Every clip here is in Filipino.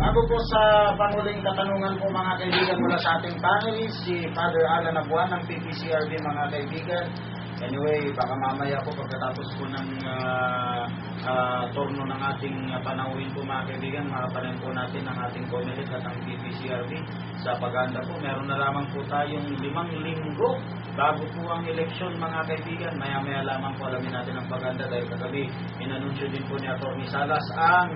Bago po sa panguling katanungan po mga kaibigan mula sa ating panelist, si Father Alan Abuan ng PPCRB mga kaibigan. Anyway, baka mamaya po pagkatapos po ng ah, ah, turno ng ating ah, panauhin po mga kaibigan, makapanin po natin ang ating Comelec at ang PPCRB sa paganda po. Meron na lamang po tayong limang linggo bago po ang eleksyon mga kaibigan. Maya-maya lamang po alamin natin ang paganda dahil kagabi inanunsyo din po ni Atty. Salas ang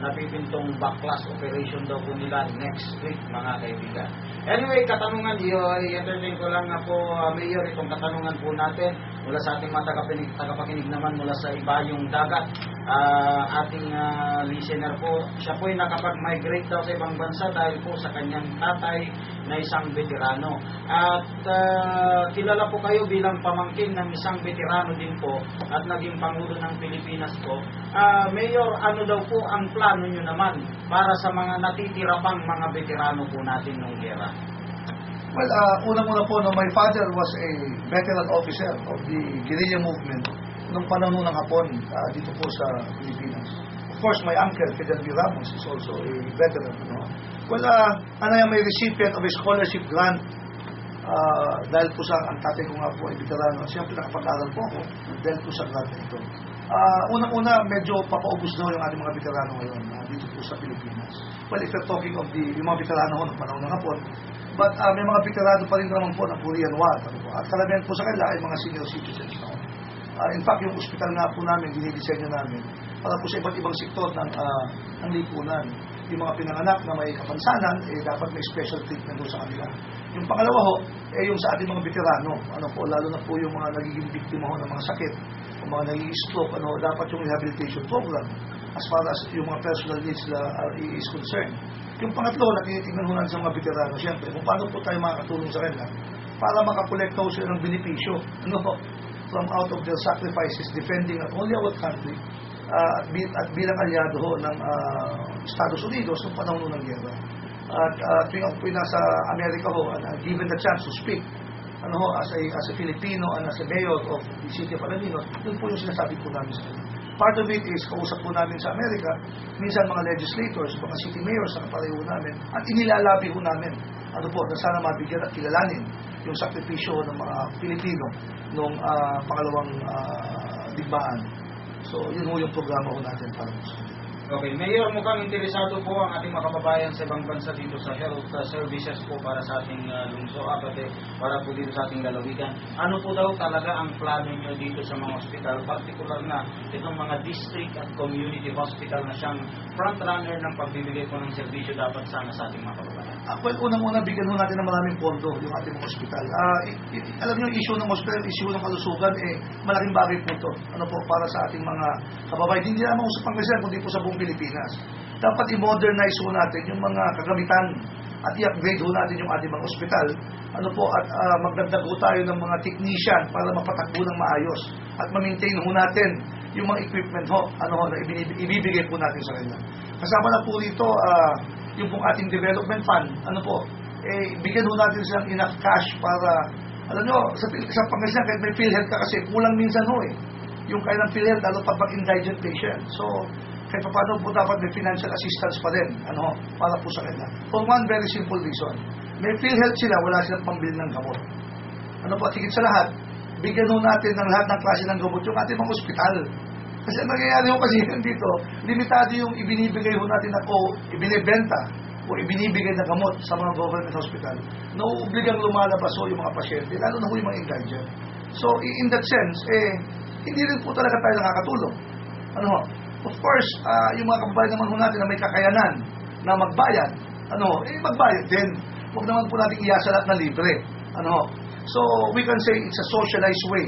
napipintong backlash operation daw po nila next week mga kaibigan. Anyway, katanungan i-entertain ko lang na po, uh, Mayor, itong katanungan po natin mula sa ating mga tagapakinig, tagapakinig naman mula sa ibayong dagat. Ah, ating ah, listener po, siya po ay nakapag-migrate daw sa ibang bansa dahil po sa kanyang tatay na isang veterano. At ah, kilala po kayo bilang pamangkin ng isang veterano din po at naging Pangulo ng Pilipinas po. Ah, Mayor, ano daw po ang plano nyo naman para sa mga natitira pang mga veterano po natin ng gera? Well, uh, unang-una po, no, my father was a veteran officer of the guerrilla movement nung panahon ng Hapon uh, dito po sa Pilipinas. Of course, my uncle, Fidel V. Ramos, is also a veteran. No? Well, uh, ano yan, may recipient of a scholarship grant uh, dahil po sa ang tatay ko nga po ay veterano. Siyempre, nakapag-aral po ako dahil po sa grant na ito. Uh, unang-una, medyo papaubos na yung ating mga veterano ngayon uh, dito po sa Pilipinas. Well, if you're talking of the yung mga veterano ng panahon ng Hapon, But uh, may mga veterano pa rin naman po ng Korean War. Ano po. At karamihan po sa kanila ay mga senior citizens na. Uh, in fact, yung ospital nga po namin, dinidisenyo namin, para po sa iba't ibang sektor ng, uh, ng lipunan. Yung mga pinanganak na may kapansanan, eh, dapat may special treatment po sa kanila. Yung pangalawa ho, eh, yung sa ating mga veterano, ano po, lalo na po yung mga nagiging biktima ho ng mga sakit, o mga nagiging stroke, ano, dapat yung rehabilitation program as far as yung mga personal needs uh, is concerned. Yung pangatlo, nakikitingnan ho sa mga veterano, siyempre, kung paano po tayo makakatulong sa kanila para makakolekta ho sila ng benepisyo ano from out of their sacrifices defending not only our country uh, at, bi- at bilang alyado ho ng uh, Estados Unidos noong panahon ho ng gera. At uh, tuwing ako po nasa Amerika ho, and uh, given the chance to speak, ano ho, as a, as a Filipino and as a mayor of the city of Alaminos, yun po yung sinasabi po namin sa kanila. Part of it is, kausap po namin sa Amerika, minsan mga legislators, mga city mayors na kapareho namin, at inilalabi po namin, ano po, na sana mabigyan at kilalanin yung sakripisyo ng mga Pilipino nung ah, pangalawang ah, digmaan. So, yun ho yung programa ko natin para po sa. Okay, Mayor, mukhang interesado po ang ating mga kababayan sa ibang bansa dito sa health uh, services po para sa ating uh, lungsod, ah, pati para po dito sa ating lalawigan. Ano po daw talaga ang plano nyo dito sa mga hospital, particular na itong mga district at community hospital na siyang frontrunner ng pagbibigay po ng serbisyo dapat sana sa ating mga kababayan? Ah, well, unang-una, bigyan natin ng maraming pondo yung ating mga ospital. Ah, i- i- alam niyo, issue ng ospital, issue ng kalusugan, eh, malaking bagay po ito. Ano po, para sa ating mga kababayan. Hindi lamang sa Pangasinan, kundi po sa buong Pilipinas. Dapat i-modernize ho natin yung mga kagamitan at i-upgrade ho natin yung ating mga ospital. Ano po, at ah, magdagdag ho tayo ng mga technician para mapatakbo ng maayos. At ma-maintain ho natin yung mga equipment ho, ano ho, na ibibigay po natin sa kanila. Kasama na po rito, ah, yung pong ating development fund, ano po, eh, bigyan ho natin silang enough cash para, alam nyo, sa, sa Pangasinan, kahit may PhilHealth ka kasi, kulang minsan ho eh. Yung kailang PhilHealth, lalo pag pag-indigent patient. So, kahit pa paano po dapat may financial assistance pa rin, ano, para po sa kanila. For one very simple reason. May PhilHealth sila, wala silang pambili ng gamot. Ano po, at higit sa lahat, bigyan ho natin ng lahat ng klase ng gamot yung ating mga ospital. Kasi ang nangyayari ho kasi dito, limitado yung ibinibigay ho natin na o ibinibenta o ibinibigay na gamot sa mga government hospital. Nauubligang lumalabas ho yung mga pasyente, lalo na ho yung mga indigent. So, in that sense, eh, hindi rin po talaga tayo nakakatulong. Ano ho? Of course, ah, yung mga kababayan naman ho natin na may kakayanan na magbayad, ano eh, magbayad din. Huwag naman po natin iyasa lahat na libre. Ano ho? So, we can say it's a socialized way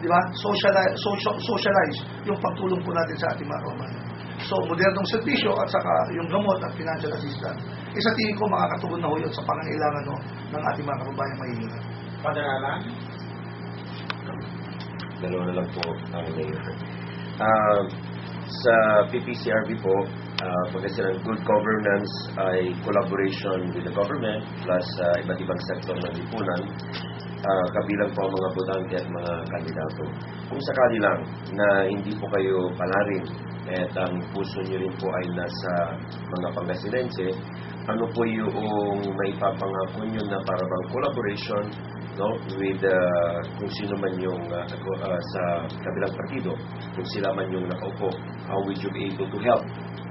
di ba? Socialize, social, socialize yung pagtulong po natin sa ating mga kababayan. So, modernong servisyo at saka yung gamot at financial assistance. Isa tingin ko makakatugon na ho yun sa pangangailangan no, ng ating mga kababayan mahihirap. Father Alan? dalawa na lang po ang mayor. Sa PPCRB po, uh, pagkasiran good governance ay collaboration with the government plus uh, iba't ibang sektor ng lipunan, ah, kabilang po ang mga botante at mga kandidato. Kung sakali lang na hindi po kayo palarin at ang puso niyo rin po ay nasa mga Pangasinense, ano po yung may papangako niyo na para bang collaboration no with uh, kung sino man yung uh, ako- uh, sa kabilang partido kung sila man yung nakaupo how would you be able to help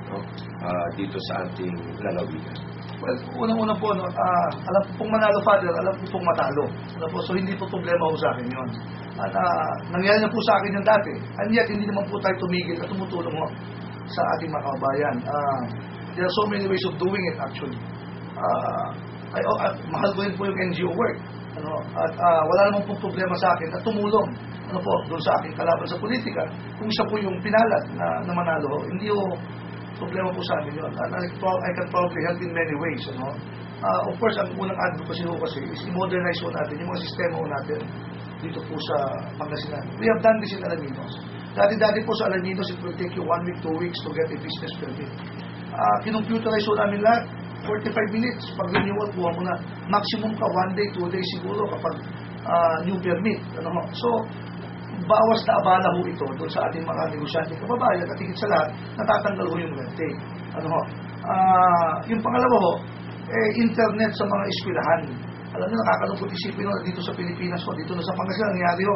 no uh, dito sa ating lalawigan Well, unang-una po, no, ah, alam ko pong manalo, Father, alam ko pong matalo. Alam po, so hindi po problema ko sa akin yun. At ah, nangyari na po sa akin yung dati. And yet, hindi naman po tayo tumigil at tumutulong ho sa ating mga kababayan. Ah, there are so many ways of doing it, actually. Ah, ay, oh, at mahal ko rin po yung NGO work. Ano, at ah, wala namang pong problema sa akin at tumulong ano po, doon sa aking kalaban sa politika kung siya po yung pinalad na, na manalo. Hindi ho, problema po sa amin yun. And I, I can probably help in many ways. Ano? Ah, of course, ang unang advocacy ho kasi is i-modernize ho natin yung mga sistema ho natin dito po sa Pangasinan. We have done this in Alaminos. Dati-dati po sa Alaminos, it will take you one week, two weeks to get a business permit. Ah, kinumputerize ho namin lahat. 45 minutes. Pag renewal, kuha mo na. Maximum ka, one day, two days siguro kapag ah, new permit. Ano ho? So, bawas na abala ho ito doon sa ating mga negosyante kababayan at higit sa lahat, natatanggal ho yung red. Ano ho? Ah, yung pangalawa ho, eh, internet sa mga eskwelahan. Alam niyo, nakakalungkot isipin ho, dito sa Pilipinas ho, dito na sa Pangasinan, nangyari ho.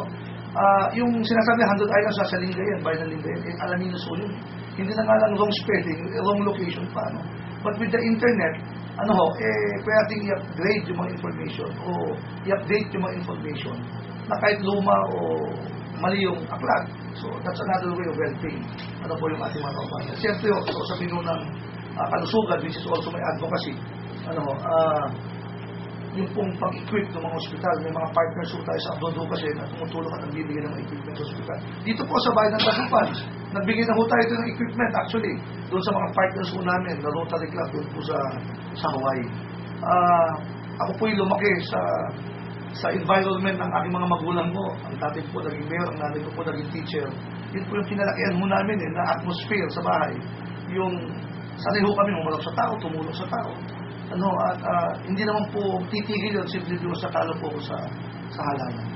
Ah, yung sinasabi, 100 Islands sa Lingayen, bayan ng Lingayen, eh, alam niyo so yun. Hindi na nga lang wrong spelling, eh, wrong location pa. No? But with the internet, ano ho, eh, pwedeng i-upgrade yung mga information o i-update yung mga information na kahit luma o mali yung aklat. So, that's another way of helping. Ano po yung ating mga kababayan. Siyempre, so, sa pinunang uh, kalusugan, which is also my advocacy, ano, ho, ah, yung pong pag-equip ng mga ospital, may mga partners po tayo sa abroad ho kasi na tumutulong at nagbibigay ng mga equipment sa ospital. Dito po sa bayan ng Tagupan, nagbigay na ho tayo ng equipment actually doon sa mga partners po namin na Rotary Club doon po sa, sa Hawaii. Ah, ako po yung lumaki sa sa environment ng aking mga magulang ko. Ang tatay po naging mayor, ang nanay ko po naging teacher. Yun po yung kinalakihan mo namin eh, na atmosphere sa bahay. Yung sanay ho kami humarap sa tao, tumulong sa tao. Ano, at ah, hindi naman po titigil yun, simply po sa talo po ko sa, sa halalan.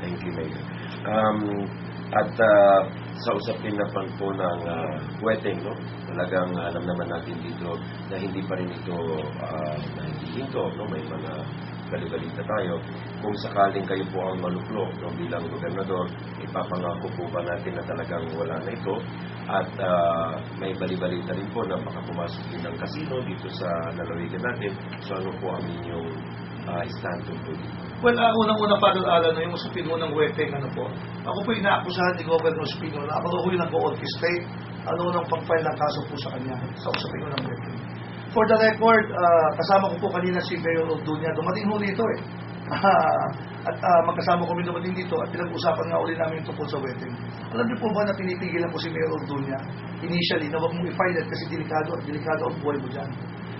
Thank you, Mayor. Um, at uh, sa usapin naman po ng uh, wedding, no? talagang alam naman natin dito na hindi pa rin ito uh, nahihihinto. No? May mga balibalita tayo. Kung sakaling kayo po ang maluklo no, bilang gobernador, ipapangako po ba natin na talagang wala na ito? At uh, may balibalita rin po na baka pumasok din ng kasino dito sa lalawigan natin. So ano po ang inyong uh, stand tungkol dito? Well, uh, unang-una pa doon, Alan, no, yung sa pinunang weteng, ano po, ako po inaakusahan ni Governor Spino na ako po yung nag-orchestrate, ano nang pag-file ng kaso po sa kanya, sa usapin ko ng weteng. For the record, ah, kasama ko po kanina si Mayor Orduña, dumating ho dito eh. At ah, magkasama kami dumating dito at pinag-usapan nga uli namin tungkol sa wedding. Alam niyo po ba na pinipigilan po si Mayor Orduña initially na wag mong i-file it kasi delikado at delikado ang buhay mo dyan.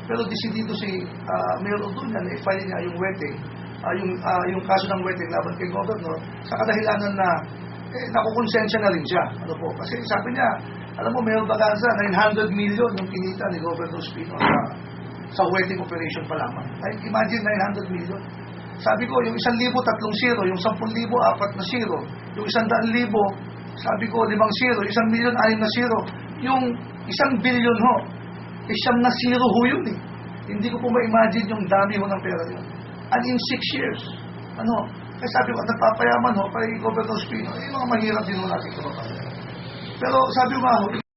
Pero decidido si ah, Mayor Orduña na i-file niya yung wedding, ah, yung, ah, yung kaso ng wedding laban kay Governor sa kadahilanan na eh, nakukonsensya na rin siya. Ano po? Kasi sabi niya, alam mo, Mayor Baganza, 900 million yung kinita ni Governor Spino sa, sa wedding operation pa lamang. Ay, imagine 900 million. Sabi ko, yung isang libo, tatlong zero. Yung sampung libo, apat na zero. Yung isang daan libo, sabi ko, limang zero. Yung isang milyon, anim na zero. Yung isang billion ho, eh, siyam na zero ho yun eh. Hindi ko po ma-imagine yung dami ho ng pera yun. And in six years, ano, eh sabi ko, nagpapayaman ho, kay Governor Spino, eh, mga mahirap din ho natin. Pero sabi ko nga ho,